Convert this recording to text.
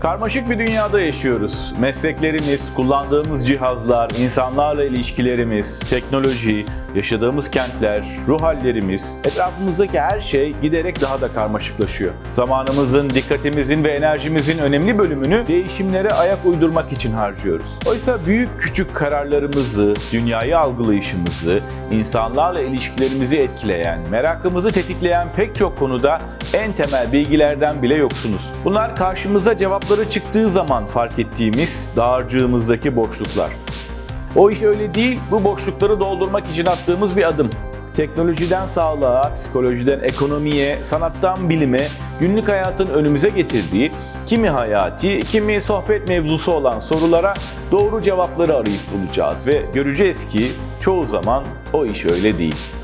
Karmaşık bir dünyada yaşıyoruz. Mesleklerimiz, kullandığımız cihazlar, insanlarla ilişkilerimiz, teknoloji, yaşadığımız kentler, ruh hallerimiz, etrafımızdaki her şey giderek daha da karmaşıklaşıyor. Zamanımızın, dikkatimizin ve enerjimizin önemli bölümünü değişimlere ayak uydurmak için harcıyoruz. Oysa büyük küçük kararlarımızı, dünyayı algılayışımızı, insanlarla ilişkilerimizi etkileyen, merakımızı tetikleyen pek çok konuda en temel bilgilerden bile yoksunuz. Bunlar karşımıza cevapları çıktığı zaman fark ettiğimiz dağarcığımızdaki boşluklar. O iş öyle değil, bu boşlukları doldurmak için attığımız bir adım. Teknolojiden sağlığa, psikolojiden ekonomiye, sanattan bilime, günlük hayatın önümüze getirdiği kimi hayati, kimi sohbet mevzusu olan sorulara doğru cevapları arayıp bulacağız ve göreceğiz ki çoğu zaman o iş öyle değil.